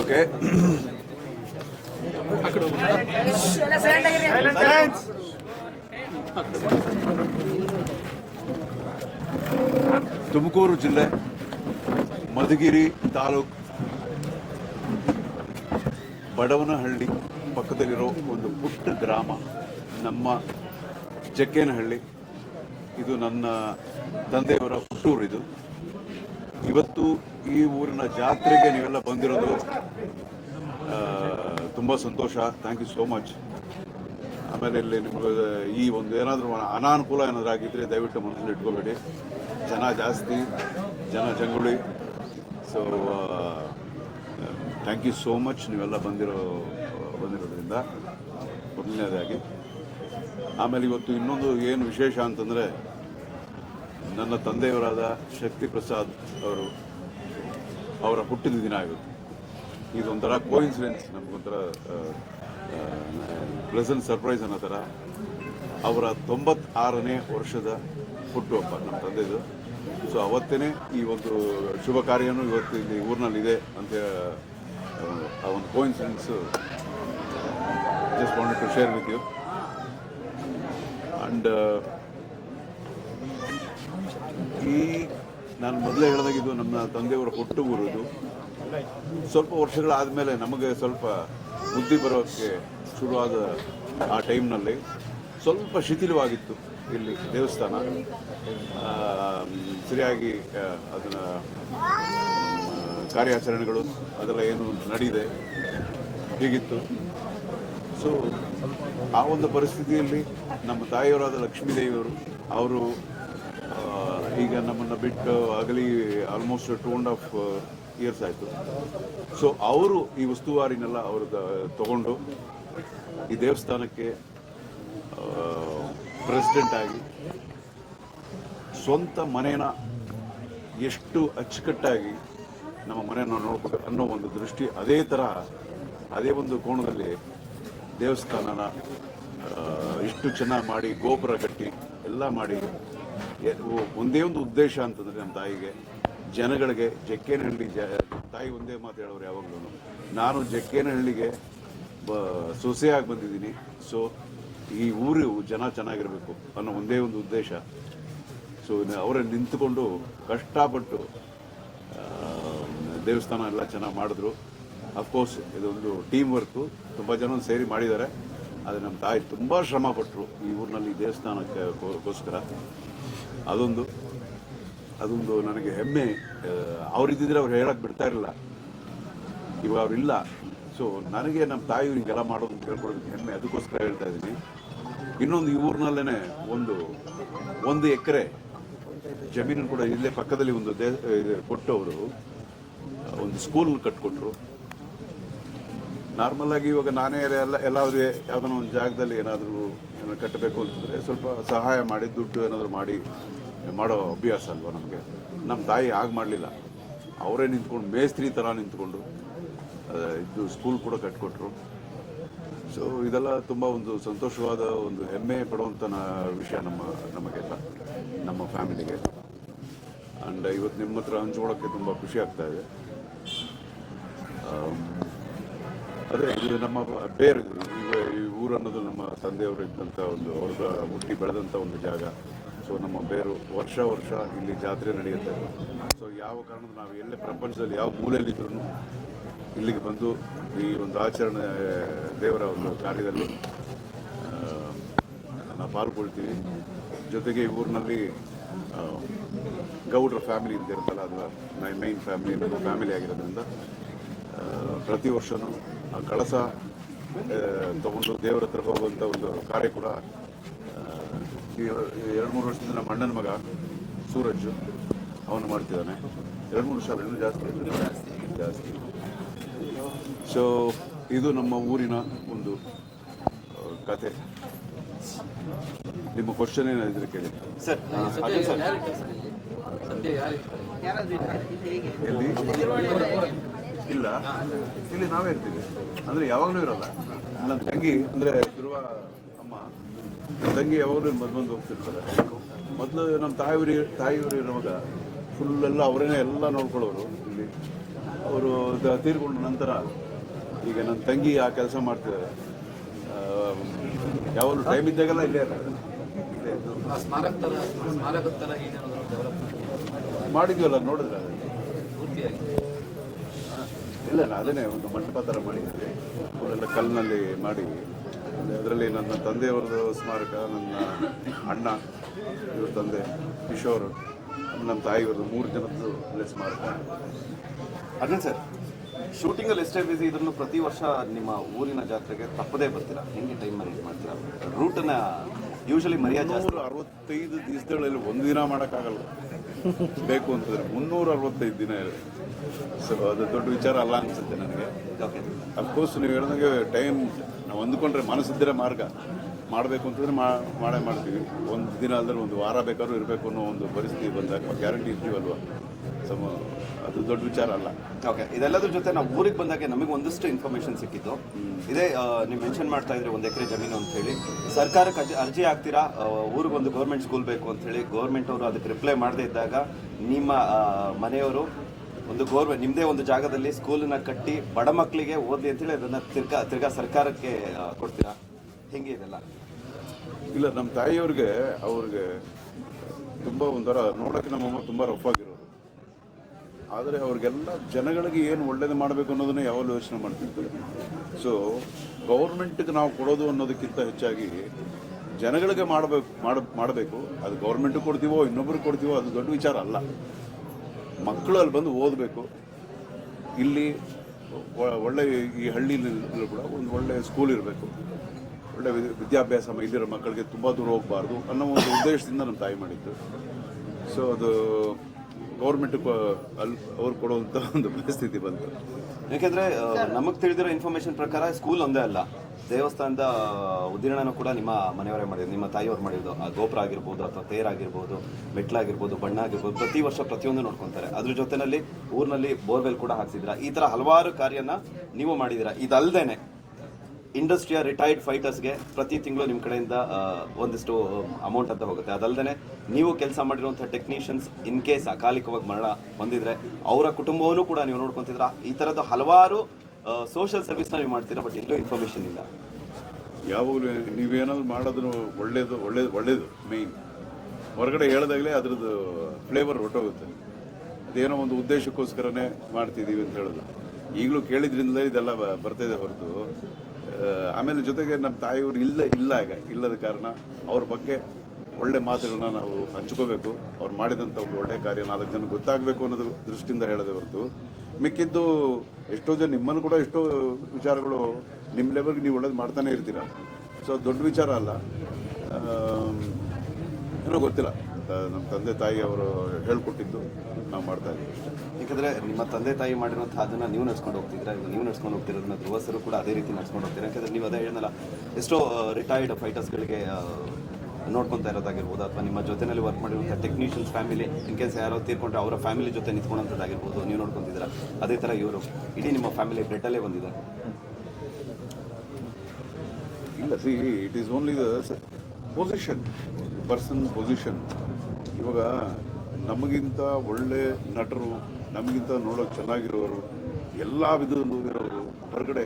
Okay Tumakuru ಜಿಲ್ಲೆ, ಮಧುಗಿರಿ ತಾಲೂಕು, ಬಡವನಹಳ್ಳಿ ಪಕ್ಕದಲ್ಲಿರೋ ಒಂದು ಪುಟ್ಟ ಗ್ರಾಮ, ನಮ್ಮ ಜಕ್ಕೇನಹಳ್ಳಿ. ಇದು ನನ್ನ ತಂದೆಯವರ ಹುಟ್ಟೂರು ಇದು. ಇವತ್ತು ಈ ಊರಿನ ಜಾತ್ರೆಗೆ ನೀವೆಲ್ಲ ಬಂದಿರೋದು ತುಂಬ ಸಂತೋಷ. ಥ್ಯಾಂಕ್ ಯು ಸೋ ಮಚ್ ಆಮೇಲೆ ಇಲ್ಲಿ ನಿಮಗೆ, ಈ ಒಂದು ಏನಾದರೂ ಅನಾನುಕೂಲ ಏನಾದರೂ ಆಗಿದ್ರೆ ದಯವಿಟ್ಟು ಮನಸ್ಸಲ್ಲಿ ಇಟ್ಕೋಬೇಡಿ. ಜನ ಜಾಸ್ತಿ, ಜನ ಜಂಗುಳಿ. So thank you so much ನೀವೆಲ್ಲ ಬಂದಿರೋ, ಬಂದಿರೋದ್ರಿಂದ ಮೊದಲನೇದಾಗಿ. ಆಮೇಲೆ ಇವತ್ತು ಇನ್ನೊಂದು ಏನು ವಿಶೇಷ ಅಂತಂದರೆ ನನ್ನ ತಂದೆಯವರಾದ ಶಕ್ತಿ ಪ್ರಸಾದ್ ಅವರು ಅವರ ಹುಟ್ಟಿದ ದಿನ ಆಗಿತ್ತು ಇದೊಂಥರ ಕೋಇನ್ಸಿಡೆನ್ಸ್ ನಮಗೊಂಥರ ಪ್ಲೆಸೆಂಟ್ ಸರ್ಪ್ರೈಸ್ ಅನ್ನೋ ಥರ. ಅವರ ತೊಂಬತ್ತಾರನೇ ವರ್ಷದ ಹುಟ್ಟುಹಬ್ಬ ನಮ್ಮ ತಂದೆದು. ಸೊ ಅವತ್ತೇ ಈ ಒಂದು ಶುಭ ಕಾರ್ಯನೂ ಇವತ್ತು ಇಲ್ಲಿ ಊರಿನಲ್ಲಿದೆ ಅಂತ ಆ, ಆ ಒಂದು coincidence just wanted to share with you and ಈ ನಾನು ಮೊದಲೇ ಹೇಳಿದಾಗ ಇದು ನಮ್ಮ ತಂದೆಯವರ ಹುಟ್ಟು ಊರುದು ಸ್ವಲ್ಪ ಸ್ವಲ್ಪ ವರ್ಷಗಳಾದಮೇಲೆ ನಮಗೆ ಸ್ವಲ್ಪ ಬುದ್ಧಿ ಬರೋಕ್ಕೆ ಶುರುವಾದ ಆ ಟೈಮ್ನಲ್ಲಿ ಸ್ವಲ್ಪ ಶಿಥಿಲವಾಗಿತ್ತು ಇಲ್ಲಿ ದೇವಸ್ಥಾನ. ಸರಿಯಾಗಿ ಅದನ್ನು ಕಾರ್ಯಾಚರಣೆಗಳು ಅದೆಲ್ಲ ಏನು ನಡೀದೆ. ಹೀಗಿತ್ತು. ಸೊ ಆ ಒಂದು ಪರಿಸ್ಥಿತಿಯಲ್ಲಿ ನಮ್ಮ ತಾಯಿಯವರಾದ ಲಕ್ಷ್ಮೀದೇವಿಯವರು, ಅವರು ಈಗ ನಮ್ಮನ್ನು ಬಿಟ್ಟು ಆಗಲಿ almost two and half years ಆಯಿತು. ಸೊ ಅವರು ಈ ಉಸ್ತುವಾರಿನೆಲ್ಲ ಅವರು ತಗೊಂಡು ಈ ದೇವಸ್ಥಾನಕ್ಕೆ ಪ್ರೆಸಿಡೆಂಟ್ ಆಗಿ ಸ್ವಂತ ಮನೇನ ಎಷ್ಟು ಅಚ್ಚುಕಟ್ಟಾಗಿ ನಮ್ಮ ಮನೆಯನ್ನು ನೋಡ್ಬೇಕು ಅನ್ನೋ ಒಂದು ದೃಷ್ಟಿ, ಅದೇ ಥರ ಅದೇ ಒಂದು ಕೋಣದಲ್ಲಿ ದೇವಸ್ಥಾನನ ಇಷ್ಟು ಚೆನ್ನಾಗಿ ಮಾಡಿ, ಗೋಪುರ ಕಟ್ಟಿ ಎಲ್ಲ ಮಾಡಿ ಒಂದೇ ಒಂದು ಉದ್ದೇಶ ಅಂತಂದ್ರೆ ನಮ್ಮ ತಾಯಿಗೆ ಜನಗಳಿಗೆ ಜಕ್ಕೇನಹಳ್ಳಿ ಜ, ತಾಯಿ ಒಂದೇ ಮಾತು ಹೇಳೋರು ಯಾವಾಗಲೂ. ನಾನು ಜಕ್ಕೇನಹಳ್ಳಿಗೆ ಬ, ಸೊಸೆಯಾಗಿ ಬಂದಿದ್ದೀನಿ. ಸೊ ಈ ಊರು ಜನ ಚೆನ್ನಾಗಿರಬೇಕು ಅನ್ನೋ ಒಂದೇ ಒಂದು ಉದ್ದೇಶ. ಸೊ ಅವರೇ ನಿಂತುಕೊಂಡು ಕಷ್ಟಪಟ್ಟು ದೇವಸ್ಥಾನ ಎಲ್ಲ ಚೆನ್ನಾಗಿ ಮಾಡಿದ್ರು. ಅಫ್ಕೋರ್ಸ್ ಇದೊಂದು ಟೀಮ್ ವರ್ಕು ತುಂಬ ಜನ ಸೇರಿ ಮಾಡಿದ್ದಾರೆ. ಆದರೆ ನಮ್ಮ ತಾಯಿ ತುಂಬ ಶ್ರಮಪಟ್ಟರು ಈ ಊರಿನಲ್ಲಿ ದೇವಸ್ಥಾನಕ್ಕೆ ಗೋಸ್ಕರ. ಅದೊಂದು ಅದೊಂದು ನನಗೆ ಹೆಮ್ಮೆ. ಅವರಿದ್ದಿದ್ರೆ ಅವ್ರು ಹೇಳಕ್ಕೆ ಬಿಡ್ತಾ ಇರಲಿಲ್ಲ. ಇವಾಗ ಅವರಿಲ್ಲ ಸೊ ನನಗೆ ನಮ್ಮ ತಾಯಿ ಹಿಂಗೆಲ್ಲ ಮಾಡೋದು ಅಂತ ಹೆಮ್ಮೆ. ಅದಕ್ಕೋಸ್ಕರ ಹೇಳ್ತಾ ಇದ್ದೀನಿ. ಇನ್ನೊಂದು ಈ ಊರಿನಲ್ಲೇ ಒಂದು ಒಂದು ಎಕರೆ ಜಮೀನು ಕೂಡ ಇಲ್ಲೇ ಪಕ್ಕದಲ್ಲಿ ಒಂದು ದೇ ಇದು ಕೊಟ್ಟು ಒಂದು ಸ್ಕೂಲ್ ಕಟ್ಕೊಟ್ರು. ನಾರ್ಮಲ್ ಆಗಿ ಇವಾಗ ನಾನೇ ಎಲ್ಲ, ಎಲ್ಲಾದ್ರೂ ಯಾವ್ದಾನ ಒಂದು ಜಾಗದಲ್ಲಿ ಏನಾದರೂ ಏನೋ ಕಟ್ಟಬೇಕು ಅಂತಂದರೆ ಸ್ವಲ್ಪ ಸಹಾಯ ಮಾಡಿ, ದುಡ್ಡು ಏನಾದರೂ ಮಾಡಿ ಮಾಡೋ ಅಭ್ಯಾಸ ಅಲ್ವಾ ನಮಗೆ? ನಮ್ಮ ತಾಯಿ ಹಾಗೆ ಮಾಡಲಿಲ್ಲ. ಅವರೇ ನಿಂತ್ಕೊಂಡು ಮೇಸ್ತ್ರಿ ಥರ ನಿಂತ್ಕೊಂಡು ಇದು ಸ್ಕೂಲ್ ಕೂಡ ಕಟ್ಕೊಟ್ರು. ಸೊ ಇದೆಲ್ಲ ತುಂಬ ಒಂದು ಸಂತೋಷವಾದ ಒಂದು ಹೆಮ್ಮೆ ಪಡುವಂಥ ವಿಷಯ ನಮ್ಮ, ನಮಗೆಲ್ಲ, ನಮ್ಮ ಫ್ಯಾಮಿಲಿಗೆ. ಆ್ಯಂಡ್ ಇವತ್ತು ನಿಮ್ಮ ಹತ್ರ ಹಂಚ್ಕೊಳ್ಳೋಕ್ಕೆ ತುಂಬ ಖುಷಿ ಆಗ್ತಾ ಇದೆ. ಅದೇ, ಇದು ನಮ್ಮ ಬೇರೆ ಊರು ಅನ್ನೋದು ನಮ್ಮ ತಂದೆಯವರು ಇದ್ದಂಥ ಒಂದು ಅವ್ರ ಹುಟ್ಟಿ ಬೆಳೆದಂಥ ಒಂದು ಜಾಗ. ಸೊ ನಮ್ಮ ಬೇರು ವರ್ಷ ವರ್ಷ ಇಲ್ಲಿ ಜಾತ್ರೆ ನಡೆಯುತ್ತೆ. ಸೊ ಯಾವ ಕಾರಣದ ನಾವು ಎಲ್ಲೇ ಪ್ರಪಂಚದಲ್ಲಿ ಯಾವ ಮೂಲೆಯಲ್ಲಿದ್ದರೂ ಇಲ್ಲಿಗೆ ಬಂದು ಈ ಒಂದು ಆಚರಣೆ, ದೇವರ ಒಂದು ಕಾರ್ಯದಲ್ಲಿ ನಾವು ಪಾಲ್ಗೊಳ್ತೀವಿ. ಜೊತೆಗೆ ಈ ಊರಿನಲ್ಲಿ ಗೌಡ್ರ ಫ್ಯಾಮಿಲಿ ಅಂತ ಇರುತ್ತಲ್ಲ, ಅದು ಮೈ ಮೈನ್ ಫ್ಯಾಮಿಲಿ ಫ್ಯಾಮಿಲಿ ಆಗಿರೋದ್ರಿಂದ ಪ್ರತಿ ವರ್ಷವೂ ಆ ಕಳಸ ತಗೊಂಡು ದೇವರ ಹತ್ರ ಹೋಗುವಂಥ ಒಂದು ಕಾರ್ಯ ಕೂಡ ಎರಡು ಮೂರು ವರ್ಷದಿಂದ ನಮ್ಮ ಅಣ್ಣನ ಮಗ ಸೂರಜ್ ಅವನು ಮಾಡ್ತಿದ್ದಾನೆ. ಎರಡು ಮೂರು ವರ್ಷ ಇನ್ನೂ ಜಾಸ್ತಿ ಜಾಸ್ತಿ ಸೊ ಇದು ನಮ್ಮ ಊರಿನ ಒಂದು ಕತೆ. ನಿಮ್ಮ ಕ್ವಶನ್ ಏನಾದ್ರೆ ಕೇಳಿ. ಸರ್ ಎಲ್ಲಿ? ಇಲ್ಲ. ಇಲ್ಲಿ ನಾವೇ ಇರ್ತೀವಿ. ಅಂದ್ರೆ ಯಾವಾಗಲೂ ಇರಲ್ಲ. ನನ್ನ ತಂಗಿ ಅಂದ್ರೆ ಧ್ರುವ ಅಮ್ಮ ನನ್ನ ತಂಗಿ ಯಾವಾಗಲೂ ಮದ್ ಬಂದು ಹೋಗ್ತಿರ್ತಾರೆ. ಮೊದಲು ನಮ್ಮ ತಾಯಿಯವರು ತಾಯಿಯವರು ಇರುವಾಗ ಫುಲ್ ಎಲ್ಲ ಅವರೇನೆ ಎಲ್ಲ ನೋಡ್ಕೊಳ್ಳೋರು ಇಲ್ಲಿ. ಅವ್ರು ತೀರ್ಕೊಂಡ ನಂತರ ಈಗ ನನ್ನ ತಂಗಿ ಆ ಕೆಲಸ ಮಾಡ್ತಿದ್ದಾರೆ. ಯಾವಾಗಲೂ ಟೈಮ್ ಇದ್ದಾಗೆಲ್ಲ ಇಲ್ಲೇ ಇರ್ತಾರೆ. ಮಾಡಿದ್ವಲ್ಲ ಇದ್ದು. ಇಲ್ಲ ಅದನ್ನೇ ಒಂದು ಮಂಟಪ ಥರ ಮಾಡಿದ್ವಿ ಅವರೆಲ್ಲ ಕಲ್ಲಿನಲ್ಲಿ ಮಾಡಿ ಅದರಲ್ಲಿ ನನ್ನ ತಂದೆಯವ್ರದ್ದು ಸ್ಮಾರಕ, ನನ್ನ ಅಣ್ಣ, ಇವ್ರ ತಂದೆ, ಕಿಶೋರ್ ನಮ್ಮ ತಾಯಿಯವ್ರದ್ದು ಮೂರು ಜನದ್ದು ಅಲ್ಲೇ ಸ್ಮಾರಕ. ಅದೇ ಸರ್ ಶೂಟಿಂಗಲ್ಲಿ ಎಷ್ಟೇ ಬಿಸಿ ಇದ್ರೂ ಪ್ರತಿ ವರ್ಷ ನಿಮ್ಮ ಊರಿನ ಜಾತ್ರೆಗೆ ತಪ್ಪದೇ ಬರ್ತೀರಾ? ಹೆಂಗೆ ಟೈಮ್ ಮ್ಯಾನೇಜ್ ಮಾಡ್ತೀರಾ? ರೂಟನ್ನ ಯೂಶಲಿ ಮರ್ಯಾದೆ ಅರವತ್ತೈದು ದಿವಸಗಳಲ್ಲಿ ಒಂದು ದಿನ ಮಾಡೋಕ್ಕಾಗಲ್ಲ. ಬೇಕು ಅಂತಂದರೆ ಮುನ್ನೂರ ಅರವತ್ತೈದು ದಿನ ಇದೆ. ಸೊ ಅದು ದೊಡ್ಡ ವಿಚಾರ ಅಲ್ಲ ಅನ್ಸುತ್ತೆ ನನಗೆ. ಅಫ್ಕೋರ್ಸ್ ನೀವು ಹೇಳಿದಂಗೆ ಟೈಮ್ ನಾವು ಅಂದ್ಕೊಂಡ್ರೆ ಮನಸ್ಸಿದ್ದರೆ ಮಾರ್ಗ. ಮಾಡಬೇಕು ಅಂತಂದ್ರೆ ಮಾಡೇ ಮಾಡ್ತೀವಿ. ಒಂದು ದಿನ ಅಲ್ಲದ್ರೆ ಒಂದು ವಾರ ಬೇಕಾದ್ರೂ ಇರಬೇಕು ಅನ್ನೋ ಒಂದು ಪರಿಸ್ಥಿತಿ ಬಂದಾಗ ಗ್ಯಾರಂಟಿ ಇರ್ತೀವಲ್ವ? ಸೊ ಅದು ದೊಡ್ಡ ವಿಚಾರ ಅಲ್ಲ. ಓಕೆ ಇದೆಲ್ಲದ್ರ ಜೊತೆ ನಾವು ಊರಿಗೆ ಬಂದಾಗ ನಮಗೆ ಒಂದಷ್ಟು ಇನ್ಫಾರ್ಮೇಶನ್ ಸಿಕ್ಕಿತ್ತು ಇದೇ ನೀವು ಮೆನ್ಷನ್ ಮಾಡ್ತಾ ಇದ್ರೆ ಒಂದು ಎಕರೆ ಜಮೀನು ಅಂತ ಹೇಳಿ. ಸರ್ಕಾರಕ್ಕೆ ಅರ್ಜಿ- ಅರ್ಜಿ ಹಾಕ್ತೀರಾ? ಊರಿಗೆ ಒಂದು ಗೌರ್ಮೆಂಟ್ ಸ್ಕೂಲ್ ಬೇಕು ಅಂತ ಹೇಳಿ ಗೌರ್ಮೆಂಟ್ ಅವರು ಅದಕ್ಕೆ ರಿಪ್ಲೈ ಮಾಡದೇ ಇದ್ದಾಗ ನಿಮ್ಮ ಮನೆಯವರು ಒಂದು ಗೌರ್ಮೆಂಟ್ ನಿಮ್ಮದೇ ಒಂದು ಜಾಗದಲ್ಲಿ ಸ್ಕೂಲನ್ನ ಕಟ್ಟಿ ಬಡ ಮಕ್ಕಳಿಗೆ ಓದಲಿ ಅಂತ ಹೇಳಿ ಅದನ್ನ ತಿರ್ಗಾ ತಿರ್ಗಾ ಸರ್ಕಾರಕ್ಕೆ ಕೊಡ್ತೀರಾ? ಹೆಂಗೆ ಇದೆಲ್ಲ? ಇಲ್ಲ ನಮ್ಮ ತಾಯಿಯವ್ರಿಗೆ, ಅವ್ರಿಗೆ ತುಂಬ ಒಂಥರ ನೋಡೋಕ್ಕೆ ನಮ್ಮಮ್ಮ ತುಂಬ ರಫ್ ಆಗಿರೋರು. ಆದರೆ ಅವ್ರಿಗೆಲ್ಲ ಜನಗಳಿಗೆ ಏನು ಒಳ್ಳೇದು ಮಾಡಬೇಕು ಅನ್ನೋದನ್ನ ಯಾವಾಗಲೂ ಯೋಚನೆ ಮಾಡ್ತಿರ್ತಾರೆ. ಸೊ ಗೌರ್ಮೆಂಟ್ಗೆ ನಾವು ಕೊಡೋದು ಅನ್ನೋದಕ್ಕಿಂತ ಹೆಚ್ಚಾಗಿ ಜನಗಳಿಗೆ ಮಾಡಬೇಕು ಮಾಡಬೇಕು. ಅದು ಗೌರ್ಮೆಂಟಿಗೆ ಕೊಡ್ತೀವೋ, ಇನ್ನೊಬ್ರಿಗೆ ಕೊಡ್ತೀವೋ, ಅದು ದೊಡ್ಡ ವಿಚಾರ ಅಲ್ಲ. ಮಕ್ಕಳು ಅಲ್ಲಿ ಬಂದು ಓದಬೇಕು. ಇಲ್ಲಿ ಒಳ್ಳೆ ಈ ಹಳ್ಳಿಯಲ್ಲಿ ಕೂಡ ಒಂದು ಒಳ್ಳೆ ಸ್ಕೂಲ್ ಇರಬೇಕು. ಒಳ್ಳೆ ವಿದ್- ವಿದ್ಯಾಭ್ಯಾಸ ಇಲ್ಲಿರೋ ಮಕ್ಕಳಿಗೆ ತುಂಬ ದೂರ ಹೋಗಬಾರ್ದು ಅನ್ನೋ ಒಂದು ಉದ್ದೇಶದಿಂದ ನಮ್ಮ ತಾಯಿ ಮಾಡಿದ್ದು. ಸೊ ಅದು ಗೌರ್ಮೆಂಟ್ ಅಲ್ಲಿ ಅವ್ರು ಕೊಡುವಂಥ ಒಂದು ಪರಿಸ್ಥಿತಿ ಬಂತು. ಯಾಕೆಂದ್ರೆ ನಮಗೆ ತಿಳಿದಿರೋ ಇನ್ಫಾರ್ಮೇಶನ್ ಪ್ರಕಾರ ಸ್ಕೂಲ್ ಒಂದೇ ಅಲ್ಲ. ದೇವಸ್ಥಾನದ ಉದ್ದೀರ್ಣನೂ ಕೂಡ ನಿಮ್ಮ ಮನೆಯವರೇ ಮಾಡಿದ್ರು. ನಿಮ್ಮ ತಾಯಿಯವ್ರು ಮಾಡಿದ್ದು. ಆ ಗೋಪುರ ಆಗಿರ್ಬೋದು ಅಥವಾ ತೇರಾಗಿರ್ಬೋದು ಮೆಟ್ಲಾಗಿರ್ಬೋದು ಬಣ್ಣ ಆಗಿರ್ಬೋದು, ಪ್ರತಿ ವರ್ಷ ಪ್ರತಿಯೊಂದು ನೋಡ್ಕೊತಾರೆ. ಅದ್ರ ಜೊತೆನಲ್ಲಿ ಊರಿನಲ್ಲಿ ಬೋರ್ವೆಲ್ ಕೂಡ ಹಾಕ್ಸಿದ್ರ ಈ ತರ ಹಲವಾರು ಕಾರ್ಯನ ನೀವು ಮಾಡಿದ್ದೀರಾ? ಇದಲ್ದೇನೆ ಇಂಡಸ್ಟ್ರಿಯ ರಿಟೈರ್ಡ್ ಫೈಟರ್ಸ್ಗೆ ಪ್ರತಿ ತಿಂಗಳು ನಿಮ್ಮ ಕಡೆಯಿಂದ ಒಂದಿಷ್ಟು ಅಮೌಂಟ್ ಅಂತ ಹೋಗುತ್ತೆ. ಅದಲ್ಲದೆ ನೀವು ಕೆಲಸ ಮಾಡಿರುವಂಥ ಟೆಕ್ನಿಷಿಯನ್ಸ್ ಇನ್ ಕೇಸ್ ಅಕಾಲಿಕವಾಗಿ ಮರಣ ಹೊಂದಿದ್ರೆ ಅವರ ಕುಟುಂಬವನ್ನು ಕೂಡ ನೀವು ನೋಡ್ಕೊತಿದ್ರ ಈ ಥರದ ಹಲವಾರು ಸೋಷಿಯಲ್ ಸರ್ವಿಸ್ ನೀವು ಮಾಡ್ತೀರಾ ಬಟ್ ಎಲ್ಲೂ ಇನ್ಫಾರ್ಮೇಷನ್ ಇಲ್ಲ? ಯಾವಾಗಲೂ ನೀವೇನಾದ್ರು ಮಾಡೋದು ಒಳ್ಳೇದು ಒಳ್ಳೇದು ಒಳ್ಳೇದು ಮೇಯ್ನ್ ಹೊರಗಡೆ ಹೇಳಿದಾಗಲೇ ಅದ್ರದ್ದು ಫ್ಲೇವರ್ ಹೊಟ್ಟೋಗುತ್ತೆ ಅದೇನೋ ಒಂದು ಉದ್ದೇಶಕ್ಕೋಸ್ಕರನೇ ಮಾಡ್ತಿದ್ದೀವಿ ಅಂತ ಹೇಳೋದು. ಈಗಲೂ ಕೇಳಿದ್ರಿಂದಲೇ ಇದೆಲ್ಲ ಬರ್ತಾಯಿದೆ ಹೊರತು. ಆಮೇಲೆ ಜೊತೆಗೆ ನಮ್ಮ ತಾಯಿಯವರು ಇಲ್ಲ ಇಲ್ಲ ಈಗ ಇಲ್ಲದ ಕಾರಣ ಅವ್ರ ಬಗ್ಗೆ ಒಳ್ಳೆ ಮಾತುಗಳನ್ನ ನಾವು ಹಂಚ್ಕೋಬೇಕು. ಅವ್ರು ಮಾಡಿದಂಥ ಒಂದು ಒಳ್ಳೆ ಕಾರ್ಯ ನಾಲ್ಕು ಜನ ಗೊತ್ತಾಗಬೇಕು ಅನ್ನೋದು ದೃಷ್ಟಿಯಿಂದ ಹೇಳದೆ ಹೊರತು. ಮಿಕ್ಕಿದ್ದು ಎಷ್ಟೋ ಜನ ನಿಮ್ಮನ್ನು ಕೂಡ ಎಷ್ಟೋ ವಿಚಾರಗಳು, ನಿಮ್ಮ ಲೆವೆಲ್ಗೆ ನೀವು ಒಳ್ಳೇದು ಮಾಡ್ತಾನೆ ಇರ್ತೀರ. ಸೊ ದೊಡ್ಡ ವಿಚಾರ ಅಲ್ಲ. ಏನೋ ಗೊತ್ತಿಲ್ಲ. ನಮ್ಮ ತಂದೆ ತಾಯಿ ಅವರು ಹೇಳ್ಕೊಟ್ಟಿದ್ದು ನಾವು ಮಾಡ್ತಾ ಇದ್ದೀವಿ ಯಾಕಂದ್ರೆ ನಿಮ್ಮ ತಂದೆ ತಾಯಿ ಮಾಡಿರುವಂತಹ ಅದನ್ನ ನೀವು ನಡ್ಸ್ಕೊಂಡು ಹೋಗ್ತಿದ್ರೆ ಈಗ ನೀವು ನಡ್ಸ್ಕೊಂಡು ಹೋಗ್ತಿರೋದನ್ನ ಧ್ರುವಸರು ಕೂಡ ಅದೇ ರೀತಿ ನಡ್ಸ್ಕೊಂಡು ಹೋಗ್ತೀರಾ ಯಾಕಂದ್ರೆ ನೀವು ಅದೇ ಹೇಳಲ್ಲ ಎಷ್ಟೋ ರಿಟೈರ್ಡ್ ಫೈಟರ್ಸ್ಗಳಿಗೆ ನೋಡ್ಕೊತಾ ಇರೋದಾಗಿರ್ಬೋದು ಅಥವಾ ನಿಮ್ಮ ಜೊತೆನಲ್ಲಿ ವರ್ಕ್ ಮಾಡಿರುವಂಥ ಟೆಕ್ನಿಷಿಯನ್ಸ್ ಫ್ಯಾಮಿಲಿ ಇನ್ ಕೇಸ್ ಯಾರೋ ತೀರ್ಕೊಂಡ್ರೆ ಅವರ ಫ್ಯಾಮಿಲಿ ಜೊತೆ ನಿಂತ್ಕೊಳ್ಳೋಂಥದ್ದಾಗಿರ್ಬೋದು. ನೀವು ನೋಡ್ಕೊತಿದ್ದೀರಾ? ಅದೇ ಥರ ಇವರು. ಇಡೀ ನಿಮ್ಮ ಫ್ಯಾಮಿಲಿ ಬ್ರೆಡ್ಡಲ್ಲೇ ಬಂದಿದೆ ಇಲ್ಲ see it is only the position person position ಇವಾಗ ನಮಗಿಂತ ಒಳ್ಳೆ ನಟರು, ನಮಗಿಂತ ನೋಡೋಕೆ ಚೆನ್ನಾಗಿರೋರು, ಎಲ್ಲ ವಿಧದಲ್ಲೂ ಇರೋರು ಹೊರಗಡೆ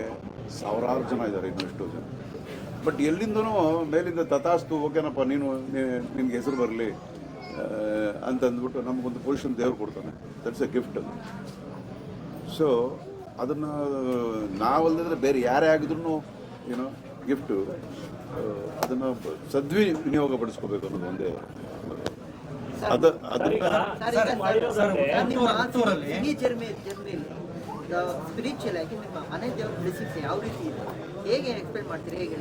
ಸಾವಿರಾರು ಜನ ಇದ್ದಾರೆ ಇನ್ನು ಎಷ್ಟೋ ಜನ. ಬಟ್ ಎಲ್ಲಿಂದನೂ ಮೇಲಿಂದ ತಥಾಸ್ತು ಓಕೆನಪ್ಪ ನೀನು ನಿನ್ಗೆ ಹೆಸರು ಬರಲಿ. ಅಂತ ಅಂದ್ಬಿಟ್ಟು ನಮಗೊಂದು ಪೊಸಿಷನ್ ದೇವ್ರು ಕೊಡ್ತಾನೆ. ದಟ್ಸ್ ಎ ಗಿಫ್ಟ್ ಸೊ ಅದನ್ನು ನಾವಲ್ಲದ್ರೆ ಬೇರೆ ಯಾರೇ ಆಗಿದ್ರು ಏನೋ ಗಿಫ್ಟು ಅದನ್ನು ಸದ್ವಿ ವಿನಿಯೋಗ ಪಡಿಸ್ಕೋಬೇಕು ಅನ್ನೋದು ಒಂದೇ. ರೀತಿ ಅದನ್ನ ಹೇಗೆ ಎಕ್ಸ್ಪ್ಲೇನ್ ಮಾಡ್ತೀರಿ? ಹೇಗೆ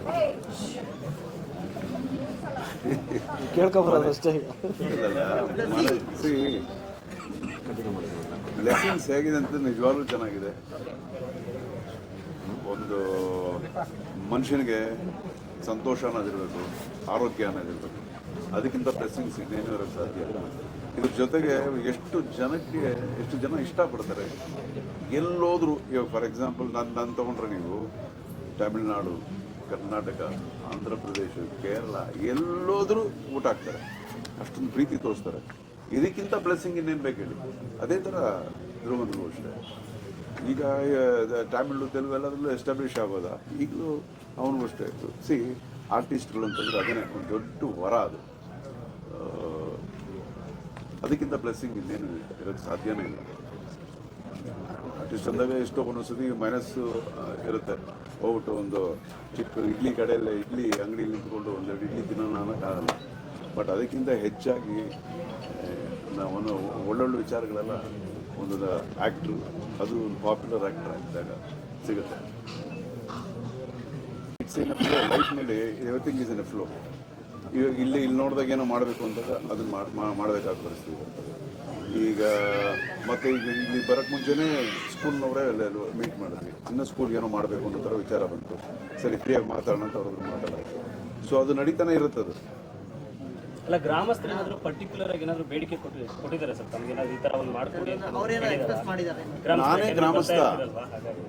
ಕೇಳ್ಕೊಬರೋದು ಅಷ್ಟೇ ಲೆಸನ್ಸ್ ಹೇಗಿದೆ ಅಂತ ನಿಜವಾಗ್ಲೂ ಚೆನ್ನಾಗಿದೆ. ಒಂದು ಮನುಷ್ಯನಿಗೆ ಸಂತೋಷ ಅನ್ನೋದಿರ್ಬೇಕು ಆರೋಗ್ಯ ಅನ್ನೋದಿರ್ಬೇಕು. ಅದಕ್ಕಿಂತ ಬ್ಲೆಸ್ಸಿಂಗ್ಸ್ ಇನ್ನೇನು ಇರೋಕ್ಕೆ ಸಾಧ್ಯ ಇಲ್ಲ. ಇದ್ರ ಜೊತೆಗೆ ಎಷ್ಟು ಜನಕ್ಕೆ ಎಷ್ಟು ಜನ ಇಷ್ಟಪಡ್ತಾರೆ? ಎಲ್ಲೋದ್ರು ಇವಾಗ ಫಾರ್ ಎಕ್ಸಾಂಪಲ್ ನಾನು ನಾನು ತೊಗೊಂಡ್ರೆ ನೀವು ತಮಿಳ್ನಾಡು, ಕರ್ನಾಟಕ, ಆಂಧ್ರ ಪ್ರದೇಶ, ಕೇರಳ ಎಲ್ಲೋದ್ರೂ ಊಟ ಹಾಕ್ತಾರೆ. ಅಷ್ಟೊಂದು ಪ್ರೀತಿ ತೋರಿಸ್ತಾರೆ. ಇದಕ್ಕಿಂತ ಬ್ಲೆಸ್ಸಿಂಗ್ ಇನ್ನೇನು ಬೇಕು ಹೇಳಿ? ಅದೇ ಥರ ಧ್ರುವನಿಗೂ ಅಷ್ಟೇ. ಈಗ ತಮಿಳು, ತೆಲುಗು ಎಲ್ಲದರಲ್ಲೂ ಎಸ್ಟಾಬ್ಲಿಷ್ ಆಗೋದ ಈಗಲೂ ಅವನು ಅಷ್ಟೇ. ಸಿ ಆರ್ಟಿಸ್ಟ್ಗಳು ಅಂತಂದ್ರೆ ಅದನ್ನೇ, ಒಂದು ದೊಡ್ಡ ವರ ಅದು. ಅದಕ್ಕಿಂತ ಬ್ಲೆಸ್ಸಿಂಗ್ ಇನ್ನೇನು ಇರೋಕ್ಕೆ ಸಾಧ್ಯನೇ ಇಲ್ಲ. ಆರ್ಟಿಸ್ಟ್ ಅಂದಾಗ ಎಷ್ಟೋ ಒಂದೊಂದ್ಸತಿ ಮೈನಸ್ಸು ಇರುತ್ತೆ. ಹೋಗ್ಬಿಟ್ಟು ಒಂದು ಚಿಕ್ಕ ಇಡ್ಲಿ ಕಡೆಯಲ್ಲ ಇಡ್ಲಿ ಅಂಗಡಿ ನಿಂತ್ಕೊಂಡು ಒಂದೆರಡು ಇಡ್ಲಿ ತಿನ್ನೋಣ ಅನ್ನೋಕ್ಕಾಗಲ್ಲ ಬಟ್ ಅದಕ್ಕಿಂತ ಹೆಚ್ಚಾಗಿ ನಾವು ಒಳ್ಳೊಳ್ಳೆ ವಿಚಾರಗಳೆಲ್ಲ ಒಂದು ಆ್ಯಕ್ಟ್ರು ಅದು ಒಂದು ಪಾಪ್ಯುಲರ್ ಆ್ಯಕ್ಟರ್ ಆಗಿದ್ದಾಗ ಸಿಗುತ್ತೆ. It's in flow ಲೈಫ್ನಲ್ಲಿ everything is in a flow ಇವಾಗ ಇಲ್ಲಿ ಇಲ್ಲಿ ನೋಡಿದಾಗ ಏನೋ ಮಾಡಬೇಕು ಅಂದಾಗ ಅದನ್ನು ಮಾಡ್- ಮಾಡಬೇಕಾದ ಪರಿಸ್ಥಿತಿ ಈಗ, ಮತ್ತೆ ಈಗ ಇಲ್ಲಿ ಬರೋಕ್ಕೆ ಮುಂಚೆನೇ ಸ್ಕೂಲ್ನವರೇ ಮೀಟ್ ಮಾಡಿದ್ವಿ. ಇನ್ನೂ ಸ್ಕೂಲ್ಗೆ ಏನೋ ಮಾಡಬೇಕು ಅನ್ನೋ ಥರ ವಿಚಾರ ಬಂತು. ಸರಿ ಫ್ರೀಯಾಗಿ ಮಾತಾಡೋಣ ಅಂತ ಅವ್ರ ಹತ್ರ ಮಾತಾಡೋದು. ಸೊ ಅದು ನಡೀತಾನೆ ಇರುತ್ತೆ ಅಲ್ಲ ಗ್ರಾಮಸ್ಥರು ಏನಾದ್ರು ಪರ್ಟಿಕ್ಯುಲರ್ ಆಗಿ ಏನಾದ್ರು ಬೇಡಿಕೆ ಕೊಟ್ಟಿದ್ದಾರೆ ಕೊಟ್ಟಿದ್ದಾರೆ ಸರ್? ತಮ್ಗೆ ಏನಾದ್ರು ಈ ತರ ಒಂದು ಮಾಡ್ಕೊಡಿ ಅಂತ ಅವ್ರೇನೋ ಎಕ್ಸ್ಪ್ರೆಸ್ ಮಾಡಿದ್ದಾರೆ. ನಾನೇ ಗ್ರಾಮಸ್ಥ.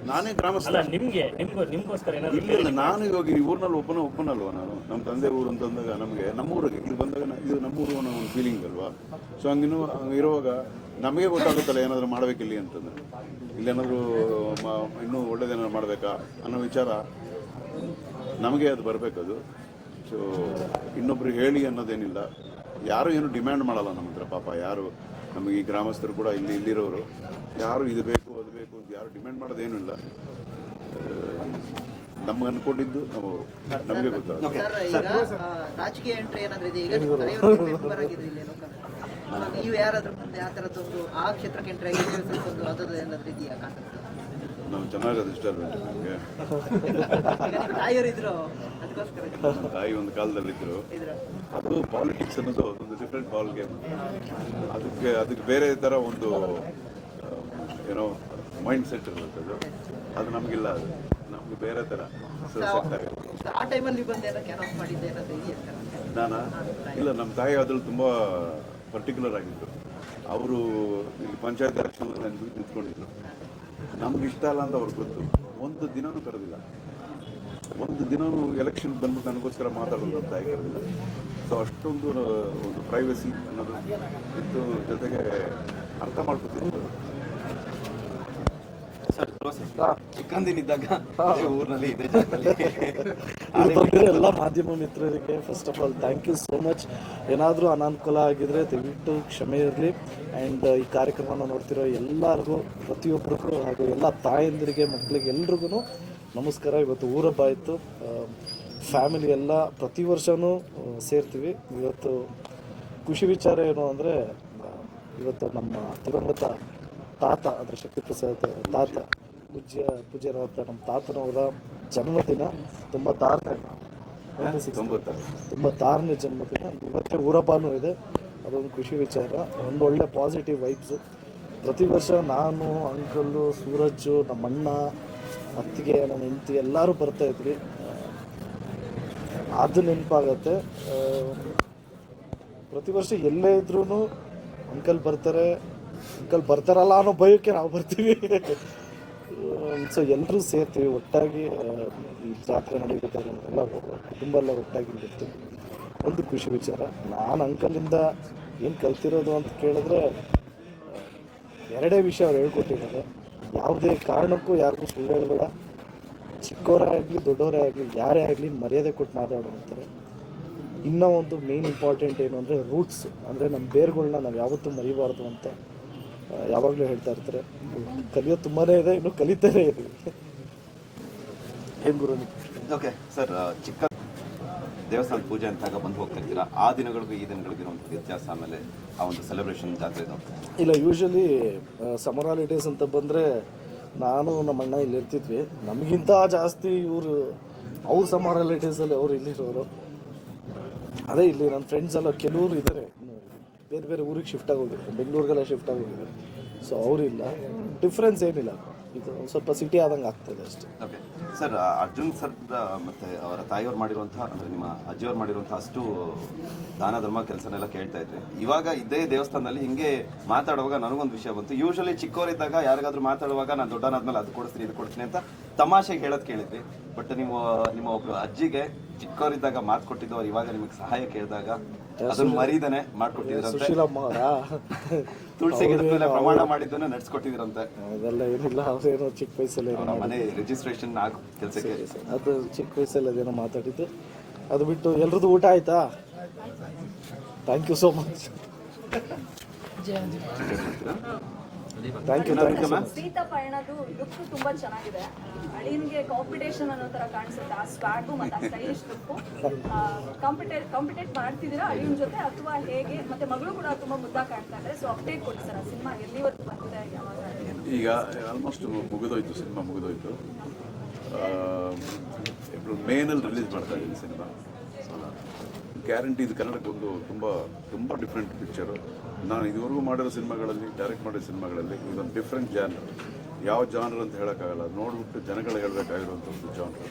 ನಾನೇ ಗ್ರಾಮಸ್ಥ. ಅಲ್ಲ ನಿಮ್ಗೆ ನಿಮ್ಗೋ ನಿಮ್ಗೋಸ್ಕರ ಏನಾದ್ರು ಇಲ್ಲ ಇಲ್ಲ ನಾನು ಇವಾಗ ಈ ಊರಿನಲ್ಲಿ ಒಬ್ಬನ ಒಬ್ಬನಲ್ವ ನಾನು? ನಮ್ಮ ತಂದೆ ಊರು ಅಂತಂದಾಗ ನಮಗೆ ನಮ್ಮೂರಿಗೆ ಇಲ್ಲಿ ಬಂದಾಗ ನಾ- ಇದು ನಮ್ಮೂರು ಅನ್ನೋ ಒಂದು ಫೀಲಿಂಗ್ ಅಲ್ವಾ? ಸೊ ಹಂಗಿನ್ನು ಹಂಗ್ ಇರುವಾಗ ನಮಗೆ ಗೊತ್ತಾಗುತ್ತಲ್ಲ ಏನಾದರೂ ಮಾಡಬೇಕಿಲ್ಲಿ ಅಂತಂದ್ರೆ. ಇಲ್ಲೇನಾದರೂ ಇನ್ನೂ ಒಳ್ಳೇದೇನಾದ್ರು ಮಾಡಬೇಕಾ ಅನ್ನೋ ವಿಚಾರ ನಮಗೆ ಅದು ಬರಬೇಕದು. ಸೊ ಇನ್ನೊಬ್ರು ಹೇಳಿ ಅನ್ನೋದೇನಿಲ್ಲ. ಯಾರು ಏನು ಡಿಮ್ಯಾಂಡ್ ಮಾಡಲ್ಲ ನಮ್ಮ ಹತ್ರ ಪಾಪ. ಯಾರು ನಮಗೆ ಈ ಗ್ರಾಮಸ್ಥರು ಕೂಡ ಇಲ್ಲಿ ಇಲ್ಲಿರೋರು. ಯಾರು ಇದು ಬೇಕು ಅದು ಬೇಕು ಅಂತ ಯಾರು ಡಿಮ್ಯಾಂಡ್ ಮಾಡೋದೇನೂ ಇಲ್ಲ. ನಮ್ಗೆ ಅನ್ಕೊಂಡಿದ್ದು ನಾವು ನಮಗೆ ಗೊತ್ತಾಗುತ್ತೆ. ನೀವು ಇಲ್ಲಿ ಆ ಕ್ಷೇತ್ರಕ್ಕೆ ಎಂಟ್ರಿ ಚೆನ್ನಾಗಿರೋದು ಇಷ್ಟ ನಮಗೆ? ಅದಕ್ಕೋಸ್ಕರ. ತಾಯಿ ಒಂದು ಕಾಲದಲ್ಲಿದ್ದರು ಇದ್ರು. ಅದು ಪಾಲಿಟಿಕ್ಸ್ ಅನ್ನೋದು ಒಂದು ಡಿಫ್ರೆಂಟ್ ಬಾಲ್ ಗೇಮ್ ಅದಕ್ಕೆ ಅದಕ್ಕೆ ಬೇರೆ ಥರ ಒಂದು ಏನೋ ಮೈಂಡ್ ಸೆಟ್ ಇರುತ್ತೆ ಅದು ಅದು ನಮಗಿಲ್ಲ ಅದು. ನಮ್ಗೆ ಬೇರೆ ಥರ ಆ ಟೈಮಲ್ಲಿ ಬಂದು ಏನೋ ಕ್ಯಾನ್ ಮಾಡಿದ್ದೆ ನಾನಾ? ಇಲ್ಲ ನಮ್ಮ ತಾಯಿ ಅದ್ರಲ್ಲಿ ತುಂಬ ಪರ್ಟಿಕ್ಯುಲರ್ ಆಗಿದ್ದರು ಅವರು ಇಲ್ಲಿ ಪಂಚಾಯತ್ ಎಲೆಕ್ಷನ್ ನಿಂತ್ಕೊಂಡಿದ್ರು. ನಮ್ಗೆ ಇಷ್ಟ ಅಲ್ಲ ಅಂತ ಅವ್ರಿಗೆ ಗೊತ್ತು. ಒಂದು ದಿನವೂ ಕರೆದಿಲ್ಲ. ಒಂದು ದಿನವೂ ಎಲೆಕ್ಷನ್ ಬಂದ್ಬಿಟ್ಟು ನನಗೋಸ್ಕರ ಮಾತಾಡೋದು ಅಂತ ಕರೆದಿಲ್ಲ ಸೊ ಅಷ್ಟೊಂದು ಒಂದು ಪ್ರೈವಸಿ ಅನ್ನೋದು ಇತ್ತು ಜೊತೆಗೆ ಅರ್ಥ ಮಾಡ್ಕೊತಿದ್ರು ಸರ್ ಚಿಕ್ಕಂದಿನಿದ್ದಾಗ ಊರಿನಲ್ಲಿ ಇದೇ ಎಲ್ಲ ಮಾಧ್ಯಮ ಮಿತ್ರರಿಗೆ first of all thank you so much ಏನಾದರೂ ಅನಾನುಕೂಲ ಆಗಿದ್ರೆ ದಯವಿಟ್ಟು ಕ್ಷಮೆ ಇರಲಿ. ಆ್ಯಂಡ್ ಈ ಕಾರ್ಯಕ್ರಮನ ನೋಡ್ತಿರೋ ಎಲ್ಲರಿಗೂ ಪ್ರತಿಯೊಬ್ಬರಿಗೂ ಹಾಗೂ ಎಲ್ಲ ತಾಯಂದಿರಿಗೆ ಮಕ್ಕಳಿಗೆ ಎಲ್ರಿಗೂ ನಮಸ್ಕಾರ. ಇವತ್ತು ಊರಬ್ಬ ಆಯಿತು ಫ್ಯಾಮಿಲಿ ಎಲ್ಲ ಪ್ರತಿ ವರ್ಷವೂ ಸೇರ್ತೀವಿ. ಇವತ್ತು ಖುಷಿ ವಿಚಾರ ಏನು ಅಂದರೆ ಇವತ್ತು ನಮ್ಮ ದಿವಂಗತ ತಾತ ಅಂದರೆ ಶಕ್ತಿ ಪ್ರಸಾದ್ ತಾತ ಪೂಜ್ಯ ಪೂಜ್ಯರಾದ ನಮ್ಮ ತಾತನವರ ಜನ್ಮದಿನ ತೊಂಬತ್ತಾರನೇ ತೊಂಬತ್ತಾರು ತೊಂಬತ್ತಾರನೇ ಜನ್ಮದಿನ. ಇವತ್ತೇ ಊರಬ್ಬನೂ ಇದೆ. ಅದೊಂದು ಖುಷಿ ವಿಚಾರ. ಒಂದು ಒಳ್ಳೆ ಪಾಸಿಟಿವ್ ವೈಬ್ಸ್ ಪ್ರತಿ ವರ್ಷ ನಾನು ಅಂಕಲ್ಲು ಸೂರಜ್ ನಮ್ಮ ಅಣ್ಣ ಅತ್ತಿಗೆ ನಮ್ಮ ಹೆಂಡತಿ ಎಲ್ಲರೂ ಬರ್ತಾ ಇದ್ವಿ. ಅದು ನೆನಪಾಗತ್ತೆ. ಪ್ರತಿ ವರ್ಷ ಎಲ್ಲೇ ಇದ್ರೂ ಅಂಕಲ್ ಬರ್ತಾರೆ. ಅಂಕಲ್ ಬರ್ತಾರಲ್ಲ ಅನ್ನೋ ಭಯಕ್ಕೆ ನಾವು ಬರ್ತೀವಿ. ಸೊ ಎಲ್ಲರೂ ಸೇರ್ತೀವಿ, ಒಟ್ಟಾಗಿ ಈ ಜಾತ್ರೆ ನಡೆಯುತ್ತೆ ಎಲ್ಲ ಕುಟುಂಬ ಎಲ್ಲ ಒಟ್ಟಾಗಿ ಇರ್ತೀವಿ. ಒಂದು ಖುಷಿ ವಿಚಾರ. ನಾನು ಅಂಕಲಿಂದ ಏನು ಕಲ್ತಿರೋದು ಅಂತ ಕೇಳಿದ್ರೆ, ಎರಡೇ ವಿಷಯ ಅವ್ರು ಹೇಳ್ಕೊಟ್ಟಿದ್ದಾರೆ. ಯಾವುದೇ ಕಾರಣಕ್ಕೂ ಯಾರಿಗೂ ಸುಳ್ಳು ಹೇಳಬೇಡ. ಚಿಕ್ಕವರೇ ಆಗಲಿ, ದೊಡ್ಡವರೇ ಆಗಲಿ, ಯಾರೇ ಆಗಲಿ ಮರ್ಯಾದೆ ಕೊಟ್ಟು ಮಾತಾಡೋ ಅಂತಾರೆ. ಇನ್ನೂ ಒಂದು ಮೇನ್ ಇಂಪಾರ್ಟೆಂಟ್ ಏನು ಅಂದರೆ ರೂಟ್ಸ್ ಅಂದರೆ ನಮ್ಮ ಬೇರುಗಳನ್ನ ನಾವು ಯಾವತ್ತೂ ಮರಿಬಾರ್ದು ಅಂತ ಯಾವಾಗಲೂ ಹೇಳ್ತಾ ಇರ್ತಾರೆ. ಕಲಿಯೋದು ತುಂಬಾ ಇದೆ ಇನ್ನು ಕಲಿತಾನೇ ಇದ್ದೀವಿ ಏನು ಗುರು? ಓಕೆ ಸರ್ ಚಿಕ್ಕ ದೇವಸ್ಥಾನ ಪೂಜೆ ಅಂತಾಗ ಬಂದು ಹೋಗ್ತಾ ಇರ್ತೀರಾ ಆ ದಿನಗಳಿಗೂ ಈ ದಿನಗಳಿಗಿರುವಂಥ ವ್ಯತ್ಯಾಸ ಆಮೇಲೆ ಆ ಒಂದು ಸೆಲೆಬ್ರೇಷನ್ ಜಾತ್ರೆ ಇದು? ಇಲ್ಲ ಯೂಶಲಿ ಸಮರ್ ಹಾಲಿಡೇಸ್ ಅಂತ ಬಂದರೆ ನಾನು ನಮ್ಮ ಅಣ್ಣ ಇಲ್ಲಿ ಇರ್ತಿದ್ವಿ. ನಮಗಿಂತ ಜಾಸ್ತಿ ಇವರು ಅವ್ರ ಸಮರ್ ಹಾಲಿಡೇಸಲ್ಲಿ ಅವ್ರು ಇಲ್ಲಿರೋರು. ಅದೇ ಇಲ್ಲಿ ನನ್ನ ಫ್ರೆಂಡ್ಸ್ ಎಲ್ಲ ಕೆಲವರು ಇದ್ದಾರೆ ಬೇರೆ ಬೇರೆ ಊರಿಗೆ ಶಿಫ್ಟ್ ಆಗೋಗಿದ್ದಾರೆ. ಬೆಂಗಳೂರಿಗೆಲ್ಲ ಶಿಫ್ಟ್ ಆಗೋಗಿದ್ದಾರೆ. ಸೊ ಅವರಿಲ್ಲ. ಡಿಫ್ರೆನ್ಸ್ ಏನಿಲ್ಲ. ಇದು ಸ್ವಲ್ಪ ಸಿಟಿ ಆದಂಗೆ ಆಗ್ತದೆ ಅಷ್ಟೇ. ಓಕೆ ಸರ್ ಅರ್ಜುನ್ ಸರ್ ಮತ್ತೆ ಅವರ ತಾಯಿಯವ್ರು ಮಾಡಿರುವಂತಹ, ಅಂದ್ರೆ ನಿಮ್ಮ ಅಜ್ಜಿಯವ್ರು ಮಾಡಿರುವಂತಹ ಅಷ್ಟು ದಾನ, ಧರ್ಮ ಕೆಲಸನೆಲ್ಲ ಕೇಳ್ತಾ ಇದ್ರಿ. ಇವಾಗ ಇದೇ ದೇವಸ್ಥಾನದಲ್ಲಿ ಹಿಂಗೆ ಮಾತಾಡುವಾಗ ನನಗೊಂದು ವಿಷಯ ಬಂತು. ಯೂಶಲಿ ಚಿಕ್ಕವರಿದ್ದಾಗ ಯಾರಿಗಾದ್ರೂ ಮಾತಾಡುವಾಗ ನಾನು ದೊಡ್ಡನಾದ್ಮೇಲೆ ಅದು ಕೊಡಿಸ್ತೀನಿ, ಇದು ಕೊಡ್ತೀನಿ ಅಂತ ತಮಾಷೆಗೆ ಹೇಳೋದು ಕೇಳಿದ್ವಿ. ಬಟ್ ನಿಮ್ಮ ನಿಮ್ಮ ಒಬ್ರು ಅಜ್ಜಿಗೆ ಚಿಕ್ಕವರಿದ್ದಾಗ ಮಾತು ಕೊಟ್ಟಿದ್ದವ್ರು ಇವಾಗ ನಿಮಗೆ ಸಹಾಯ ಕೇಳಿದಾಗ ಅದನ್ನ ಮರಿದಾನೆ ಮಾಡ್ಕೊಟ್ಟಿದ್ರಂತೆ. ಸುಶೀಲಮ್ಮ ಅವರಾ? ತುಳಸಿ ಗಿಡದ ಮೇಲೆ ಪ್ರಮಾಣ ಮಾಡಿದ್ದನ್ನ ನಡ್ಸ್ಕೊಟ್ಟಿದ್ರಂತೆ. ಅದೆಲ್ಲ ಏನಿಲ್ಲ ಅವ್ರೇನೋ ಚಿಕ್ಕ ವಯಸ್ಸಲ್ಲಿ ಏನೋ ನಮ್ಮ ಮನೆ ರಿಜಿಸ್ಟ್ರೇಷನ್ ಆಗೋ ಕೆಲಸಕ್ಕೆ. ಅದು ಚಿಕ್ಕ ವಯಸ್ಸಲ್ಲಿ ಅದೇನೋ ಮಾತಾಡಿದ್ದು. ಅದು ಬಿಟ್ಟು ಎಲ್ರದ್ದು ಊಟ ಆಯ್ತಾ? Thank you so much thank you thank you Sita ಪಯಣದು ಲುಕ್ ತುಂಬಾ ಚೆನ್ನಾಗಿದೆ. ಅಳಿನ್ಗೆ ಕಾಂಪಿಟೇಷನ್ ಅನ್ನೋ ತರ ಕಾಣಿಸುತ್ತೆ. ಆ ಸ್ವಾಗು ಮತ್ತೆ ಆ ಸ್ಟೈಲಿಶ್ ಲುಕ್ ಕಾಂಪಿಟೇಟ್ ಕಾಂಪಿಟೇಟ್ ಮಾಡ್ತಿದ್ದೀರಾ ಅಳಿಯನ್ ಜೊತೆ ಅಥವಾ ಹೇಗೆ? ಮತ್ತೆ ಮಗಳು ಕೂಡ ತುಂಬಾ ಮುದ್ದಾ ಕಾಣ್ತಾ ಇದ್ದಾರೆ. ಸೊ ಅಪ್ಡೇಟ್ ಕೊಡಿ ಸರ್ ಆ ಸಿನಿಮಾ ಎಲ್ಲಿವರೆಗೂ ಬಂದಿದೆ ಯಾವಾಗ? ಈಗ ಆಲ್ಮೋಸ್ಟ್ ಮುಗಿದೋಯ್ತು ಸಿನಿಮಾ ಮುಗಿದೋಯ್ತು. ಏಪ್ರಿಲ್ ಮೇನಲ್ಲಿ ರಿಲೀಸ್ ಮಾಡ್ತಾ ಇದ್ದೀನಿ ಸಿನಿಮಾ ಗ್ಯಾರಂಟಿ ಇದು ಕನ್ನಡಕ್ಕೆ ಒಂದು ತುಂಬ ತುಂಬ ಡಿಫ್ರೆಂಟ್ ಪಿಕ್ಚರು ನಾನು ಇದುವರೆಗೂ ಮಾಡಿರೋ ಸಿನಿಮಾಗಳಲ್ಲಿ ಡೈರೆಕ್ಟ್ ಮಾಡಿರೋ ಸಿನಿಮಾಗಳಲ್ಲಿ ಇದೊಂದು ಡಿಫ್ರೆಂಟ್ ಜಾನರ್ ಯಾವ ಜಾನರ್ ಅಂತ ಹೇಳೋಕ್ಕಾಗಲ್ಲ. ನೋಡಿಬಿಟ್ಟು ಜನಗಳು ಹೇಳಬೇಕಾಗಿರುವಂಥ ಒಂದು ಜಾನರ್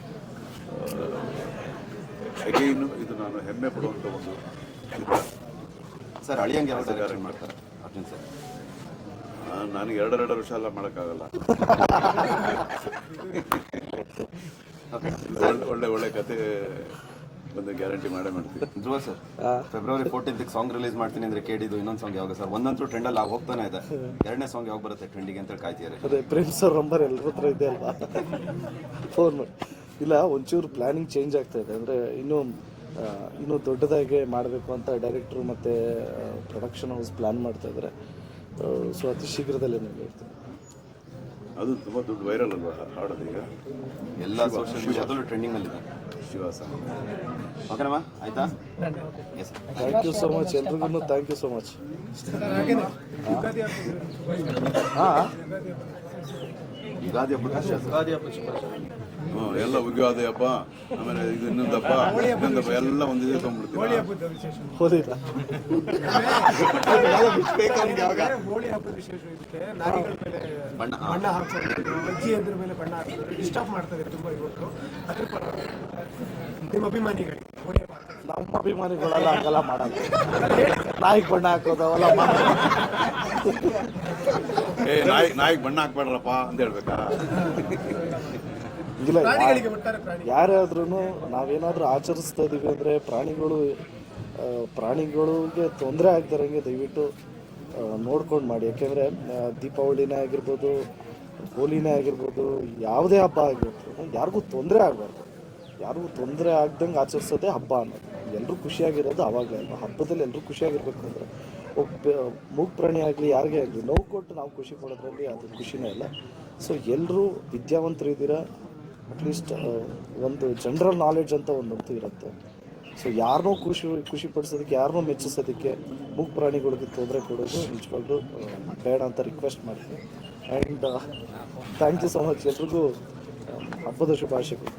ಅಗೈನು ಇದು ನಾನು ಹೆಮ್ಮೆ ಪಡುವಂಥ ಒಂದು ಸರ್ ಅಳಿಯಂಗೆ ಯಾವ ಮಾಡ್ತಾರೆ? ಅರ್ಜುನ್ ಸರ್. ನಾನು ನನಗೆ ಎರಡೆರಡು ವರ್ಷ ಎಲ್ಲ ಮಾಡೋಕ್ಕಾಗಲ್ಲ. ಒಳ್ಳೆ ಒಳ್ಳೆ ಕತೆ ಒಂದು ಗ್ಯಾರಂಟಿ ಮಾಡೇ ಮಾಡ್ತೀವಿ. Dhruva sir February fourteenth song release ಮಾಡ್ತೀನಿ ಅಂದ್ರೆ ಕೇಳಿದ್ದು ಇನ್ನೊಂದು ಸಾಂಗ್ ಯಾವಾಗ ಸರ್? ಒಂದಂತೂ ಟ್ರೆಂಡ್ ಅಲ್ಲಿ ಹೋಗ್ತಾನೆ ಇದೆ. ಎರಡನೇ ಸಾಂಗ್ ಯಾವಾಗ ಬರುತ್ತೆ ಟ್ರೆಂಡಿಗೆ ಅಂತ ಕಾಯ್ತಿದ್ದಾರೆ? ಅದೇ ಪ್ರೇಮ್ ಸರ್ ನಂಬರ್ ಎಲ್ಲರ ಹತ್ರ ಇದೆ ಅಲ್ವಾ? ಫೋನ್ ಇಲ್ಲ ಒಂಚೂರು ಪ್ಲಾನಿಂಗ್ ಚೇಂಜ್ ಆಗ್ತಾ ಇದೆ. ಅಂದರೆ ಇನ್ನೂ ಇನ್ನೂ ದೊಡ್ಡದಾಗಿ ಮಾಡಬೇಕು ಅಂತ ಡೈರೆಕ್ಟ್ರು ಮತ್ತು ಪ್ರೊಡಕ್ಷನ್ ಹೌಸ್ ಪ್ಲ್ಯಾನ್ ಮಾಡ್ತಾ ಇದ್ದಾರೆ ಸೊ ಅತಿ ಶೀಘ್ರದಲ್ಲೇ ನಡೆಯುತ್ತೆ ಅದು ತುಂಬ ದೊಡ್ಡ ವೈರಲ್ ಅಲ್ವಾ ಹಾಡೋದು ಈಗ? ಎಲ್ಲ ಸೋಷಿಯಲ್ ಮೀಡಿಯಾದಲ್ಲೂ ಟ್ರೆಂಡಿಂಗ್ ಅಲ್ಲಿ ಇದೆ. ಶಿವಾಸ ಓಕೆನಮ್ಮ ಆಯ್ತಾ? Yes thank you so much ಎಲ್ರಿಗೂ ಥ್ಯಾಂಕ್ ಯು ಸೊ ಮಚ್ ಹಾಂ ಯುಗಾದಿ ಹಬ್ಬದ ಯುಗಾದಿ ಹಬ್ಬದ ಹ್ಞೂ ಎಲ್ಲ ಉಗ್ಗಾದೆ ಹಬ್ಬ ಆಮೇಲೆ ಇದು ಇನ್ನೊಂದಪ್ಪ ಇನ್ನೊಂದಪ್ಪ ಎಲ್ಲ ಒಂದಿದೆ ತೊಗೊಂಡ್ಬಿಡ್ತೀವಿ ಹೋದಿಲ್ಲ ಹೋಳಿ ಹಬ್ಬದ ವಿಶೇಷ ಇದಕ್ಕೆ ನಾರಿಗಳ ಮೇಲೆ ಬಣ್ಣ ಬಣ್ಣ ಹಾಕ್ತಾರೆ ಅಜ್ಜಿ ಅದ್ರ ಮೇಲೆ ಬಣ್ಣ ಹಾಕ್ತಾರೆ ಡಿಸ್ಟರ್ಬ್ ಮಾಡ್ತಾ ಇದ್ದಾರೆ ತುಂಬಾ ಇವತ್ತು ಅದ್ರ ಪರ ನಿಮ್ಮ ಅಭಿಮಾನಿಗಳಿಗೆ ಹೋಳಿ ಹಬ್ಬ ನಮ್ಮ ಅಭಿಮಾನಿಗಳೆಲ್ಲ ಹಾಗೆಲ್ಲ ಮಾಡಲ್ಲ ನಾಯಿಗೆ ಬಣ್ಣ ಹಾಕೋದು ಅವೆಲ್ಲ ಮಾಡಲ್ಲ ಏ ನಾಯಿ ನಾಯಿಗೆ ಬಣ್ಣ ಹಾಕ್ಬೇಡ್ರಪ್ಪ ಅಂತ ಹೇಳ್ಬೇಕಾ ಇಲ್ಲ ಯಾರಾದ್ರೂ ನಾವೇನಾದರೂ ಆಚರಿಸ್ತಾ ಇದ್ದೀವಿ ಅಂದರೆ ಪ್ರಾಣಿಗಳು ಪ್ರಾಣಿಗಳಿಗೆ ತೊಂದರೆ ಆಗ್ದಾರಂಗೆ ದಯವಿಟ್ಟು ನೋಡ್ಕೊಂಡು ಮಾಡಿ. ಯಾಕೆಂದರೆ ದೀಪಾವಳಿನೇ ಆಗಿರ್ಬೋದು ಹೋಲಿನೇ ಆಗಿರ್ಬೋದು ಯಾವುದೇ ಹಬ್ಬ ಆಗಿರ್ಬೋದು ಯಾರಿಗೂ ತೊಂದರೆ ಆಗಬಾರ್ದು. ಯಾರಿಗೂ ತೊಂದರೆ ಆಗ್ದಂಗೆ ಆಚರಿಸೋದೇ ಹಬ್ಬ ಅನ್ನೋದು. ಎಲ್ಲರೂ ಖುಷಿಯಾಗಿರೋದು ಅವಾಗಲೇ ಅಲ್ವಾ? ಹಬ್ಬದಲ್ಲಿ ಎಲ್ಲರೂ ಖುಷಿಯಾಗಿರ್ಬೇಕು ಅಂದರೆ ಒಬ್ಬ ಮೂಗ್ ಪ್ರಾಣಿ ಆಗಲಿ ಯಾರಿಗೇ ಆಗಲಿ ನೋವು ಕೊಟ್ಟು ನಾವು ಖುಷಿ ಪಡೋದ್ರಲ್ಲಿ ಅದು ಖುಷಿನೇ ಇಲ್ಲ. ಸೊ ಎಲ್ಲರೂ ವಿದ್ಯಾವಂತರು ಇದ್ದೀರಾ ಅಟ್ಲೀಸ್ಟ್ ಒಂದು ಜನರಲ್ ನಾಲೆಡ್ಜ್ ಅಂತ ಒಂದಂತೂ ಇರುತ್ತೆ. ಸೊ ಯಾರನ್ನೂ ಖುಷಿ ಖುಷಿ ಪಡಿಸೋದಕ್ಕೆ ಯಾರನ್ನೂ ಮೆಚ್ಚಿಸೋದಕ್ಕೆ ಮೂಕ್ ಪ್ರಾಣಿಗಳಿಗೆ ತೊಂದರೆ ಕೊಡೋದು ನಿಜವಾಗ್ಲೂ ಬೇಡ ಅಂತ ರಿಕ್ವೆಸ್ಟ್ ಮಾಡ್ತೀನಿ and thank you so much ಎಲ್ರಿಗೂ ಹಬ್ಬದ ಶುಭಾಶಯಗಳು.